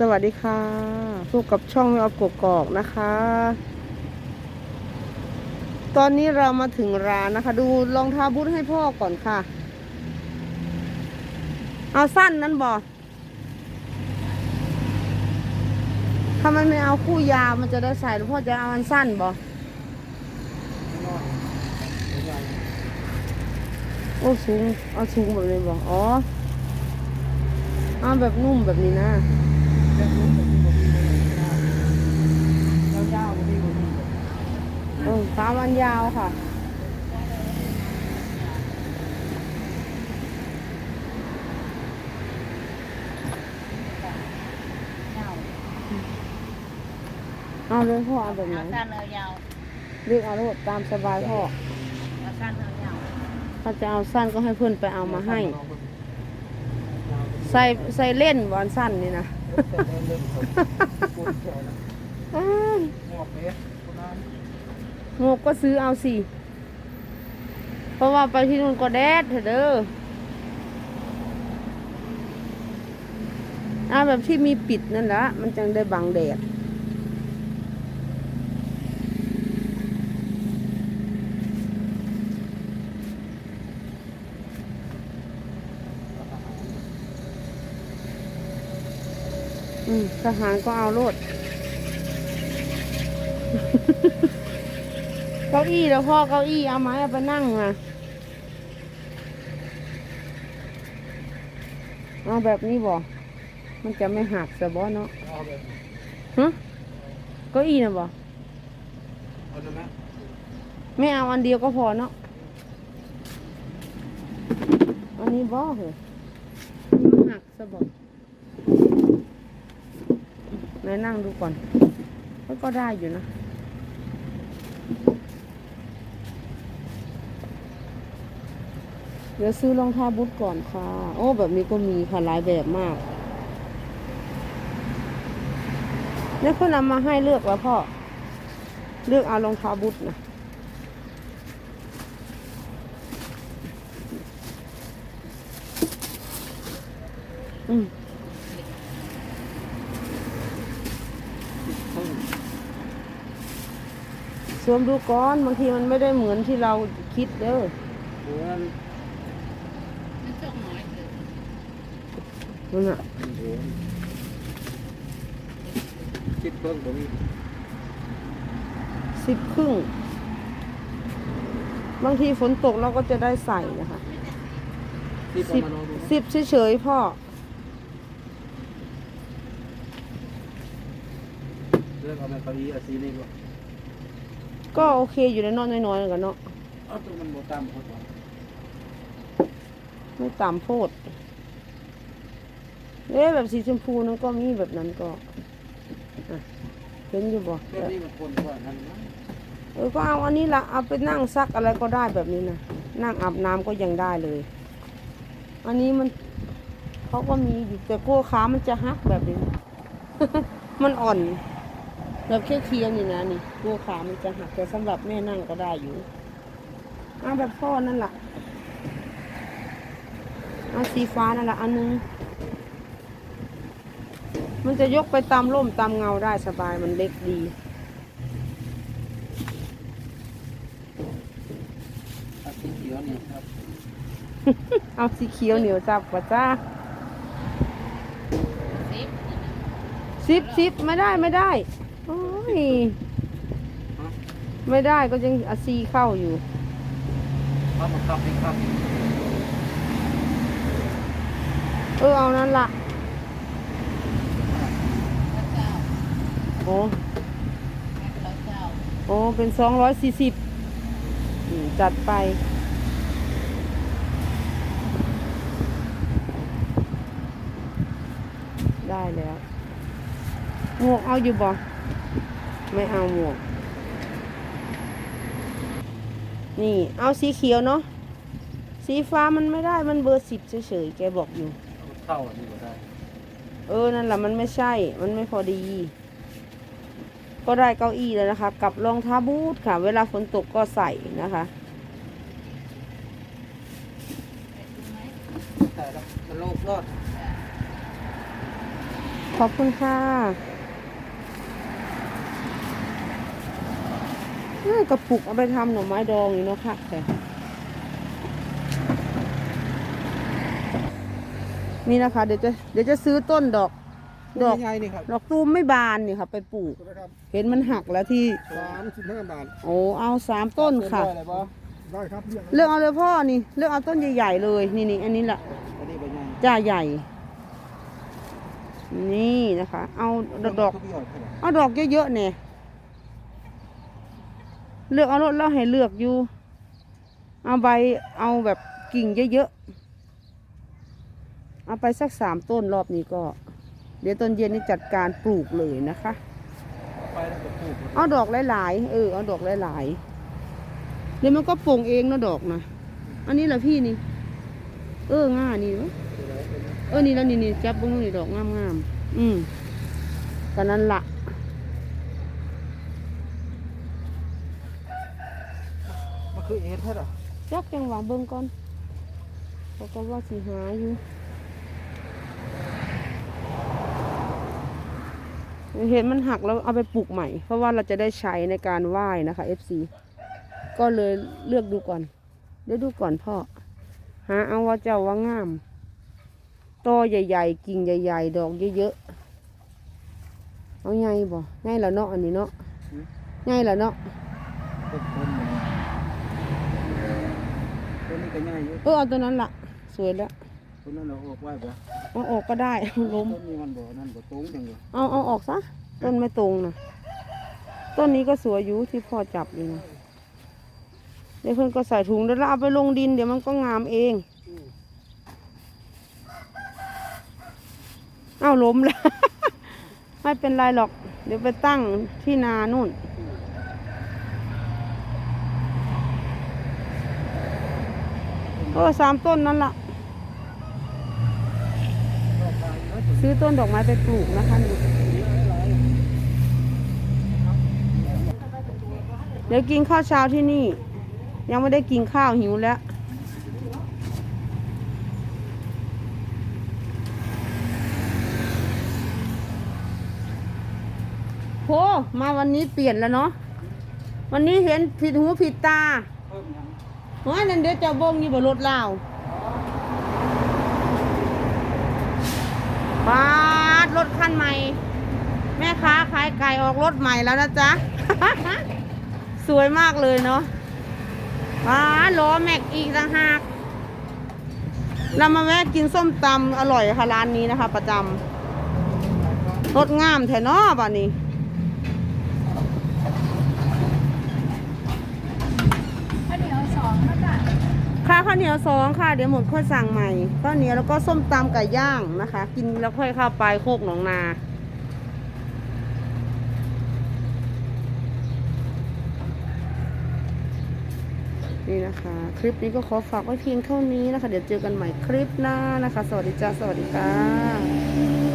สวัสดีค่ะพบกับช่องเรากกอกนะคะ ตอนนี้เรามาถึงร้านนะคะ ดูรองเท้าบูทให้พ่อก่อนค่ะ เอาสั้นนั้นบอทำไมไม่เอาคู่ยาวมันจะได้ใส่หรือพ่อจะเอาอันสั้นบอโอ้สูงเอาสูงแบบนี้บออ๋อเอาแบบนุ่มแบบนี้นะ เออขามันยาวค่ะยาวเอาเลยพ่อเอาแบบไหนเอาสั้นเอายาวเรียกเอาโลดตามสบายพ่อเอาสั้นเอายาวถ้าจะเอาสั้นก็ให้เพื่อนไปเอามาให้ ใส่ใส่เล่นบอลสั้นนี่นะ อ้ายหมวกก็ซื้อเอาสิ เพราะว่าไปที่นู่นก็แดดเถอะเด้อเอาแบบที่มีปิดนั่นแหละมันจังได้บังแดด ทหารก็เอาโลดเก้าอี้แล้วพ่อเก้าอี้เอาไม้เอาไปนั่งมาเอาแบบนี้บ่ มันจะไม่หักสะบอเนาะฮะเก้าอี้นะบ่ไม่เอาอันเดียวก็พอเนาะ อันนี้บ่เหรอมันหักสะบ อไหนนั่งดูก่อนมันก็ได้อยู่นะ เดี๋ยวซื้อรองเท้าบูทก่อนค่ะ โอ้ แบบนี้ก็มีค่ะหลายแบบมาก แล้วเพื่อนนำมาให้เลือกแล้วพ่อ เลือกเอารองเท้าบูทนะอืม สวมดูก่อนบางทีมันไม่ได้เหมือนที่เราคิดเด้อมันจกน้อยเลยนั่นน่ะคิดเพิ่งบ่มีสิบครึ่ง บางทีฝนตกเราก็จะได้ใส่นะคะที่ประสิบมาณนั้นสิบเฉยๆพ่อเรื่องเอามาเก้าอี้อาซีนี่บ่ ก็โอเคอยู่ในนอนน้อยๆกันเนาะเอาตัวมันบ่ตามคนบ่ไม่ต่ำโพดเอ๊ะแบบสีชมพูนั้นก็มีแบบนั้นก็อะเห็นอยู่บ่เองนี้มันคนกว่านั้นนะเออก็เอาอันนี้ละเอาไปนั่งซักอะไรก็ได้แบบนี้นะนั่งอาบน้ำก็ยังได้เลย อันนี้มันเขาก็มีอยู่แต่กลัวขามันจะหักแบบนี้ มันอ่อน แบบแค่เคียงนี่นะนี่กลัวขามันจะหักแต่สำหรับแม่นั่งก็ได้อยู่เอาแบบพ่อนั่นแหละเอาสีฟ้านั่นแหละอันนึง มันจะยกไปตามร่มตามเงาได้สบายมันเล็กดีอาสีเขียวนี่ครับ เอาสีเขียวเหนียวจับกว่าจ้าซิปซิปไม่ได้ไม่ได้ โอ้ยไม่ได้ก็ยังอาซีเข้าอยู่เอามาขับให้ขับเออเอานั่นละโอ้โอ้เป็นสองร้อยสี่สิบจัดไปได้แล้วหมวกเอาอยู่บ่ ไม่เอาหมวก นี่เอาสีเขียวเนาะ สีฟ้ามันไม่ได้ มันเบอร์สิบเฉยๆ แกบอกอยู่เอาเข้าอันนี้บ่ได้ เออ นั่นแหละมันไม่ใช่ มันไม่พอดี ก็ได้เก้าอี้แล้วนะคะ กับรองเท้าบูทค่ะ เวลาฝนตกก็ใส่นะคะแต่ละมันโลกรอดขอบคุณค่ะเอ้ย กระปุกเอาไปทำหน่อไม้ดองอยู่เนาะค่ะแต่นี่นะคะ เดี๋ยวจะเดี๋ยวจะซื้อต้นดอก ดอกใหญ่นี่ครับดอกตูมไม่บานนี่ค่ะ ไปปลูก นะครับเห็นมันหักแล้วที่ สามสิบห้าบาทโอ้เอาสามต้นค่ะ ได้เลยปะได้ครับเลือกเลือกเอาเลยพ่อนี่เลือกเอาต้นใหญ่ๆเลย นี่นี่อันนี้แหละอันนี้เป็นไงจ้าใหญ่ นี่นะคะ เอาดอกดอกทุกยอดเท่าไหร่เอาดอกเยอะๆเนี่ย เลือกเอารถแล้วให้เลือกอยู่ เอาใบเอาแบบกิ่งเยอะๆ เอาไปสักสามต้นรอบนี้ก็ เดี๋ยวตอนเย็นนี่จัดการปลูกเลยนะคะ เอาดอกหลายๆ เออเอาดอกหลายๆ เดี๋ยวมันก็โป่งเองนะดอกนะ อันนี้แหละพี่นี่ เออง่านี่เออนี่แล้วนี่นี่จับเบงนี่ดอกงามๆ อืมกันนั้นละ มัน คือเอ็ดเท่าไหร่จักจังหวะเบิ่งก่อนเขาก็ว่าสิหาอยู่เห็นมันหักแล้วเอาไปปลูกใหม่ เพราะว่าเราจะได้ใช้ในการไหว้นะคะ FC ก็เลยเลือกดูก่อนเดี๋ยวดูก่อนพ่อ หาเอาว่าเจ้าว่างามตอใหญ่ๆ กิ่งใหญ่ ๆ ดอกเยอะๆ เอาไงบ่ง่ายแล้วเนาะอันนี้เนาะง่ายแล้วเนาะ ต้นต้นมันต้นนี้ ก็ง่ายอยู่เออเอาตัวนั้นละสวยแล้วต้นนั้นเราออกไว้ปะเอาออกก็ได้ ล้มต้นนี้มันบ่นั่นบ่ตรงจังเลยเอาเอาออกซะต้นไม่ตรงนะต้นนี้ก็สวยอยู่ที่พ่อจับอยู่นะเดี๋ยวเพื่อนก็ใส่ถุงเดี๋ยวเราเอาไปลงดิน เดี๋ยวมันก็งามเองเอาล้มแล้ว ไม่เป็นไรหรอก เดี๋ยวไปตั้งที่นานู่น เออสามต้นนั่นละซื้อต้นดอกไม้ไปปลูกนะคะเดี๋ยวกินข้าวเช้าที่นี่ ยังไม่ได้กินข้าวหิวแล้วโหมาวันนี้เปลี่ยนแล้วเนาะ วันนี้เห็นผิดหูผิดตา เพิ่มยังหัวนั่นเดี๋ยวเจะบงอยู่บนรถลาวปาดรถคันใหม่ แม่ค้าขายไก่ออกรถใหม่แล้วนะจ๊ะ สวยมากเลยเนาะปาดล้อแม็กอีกต่างหากเรามาแวะกินส้มตำอร่อยค่ะร้านนี้นะคะ ประจำรถงามแถนอป่ะนี่ ข้าวเหนียวสองแล้วจ้ะ ค่ะข้าวเหนียวสองค่ะ เดี๋ยวหมดค่อยสั่งใหม่ข้าวเหนียวแล้วก็ส้มตำไก่ย่างนะคะ กินแล้วค่อยเข้าไปโคกหนองนานี่นะคะ คลิปนี้ก็ขอฝากไว้เพียงเท่านี้นะคะ เดี๋ยวเจอกันใหม่คลิปหน้านะคะ สวัสดีจ้าสวัสดีค่ะ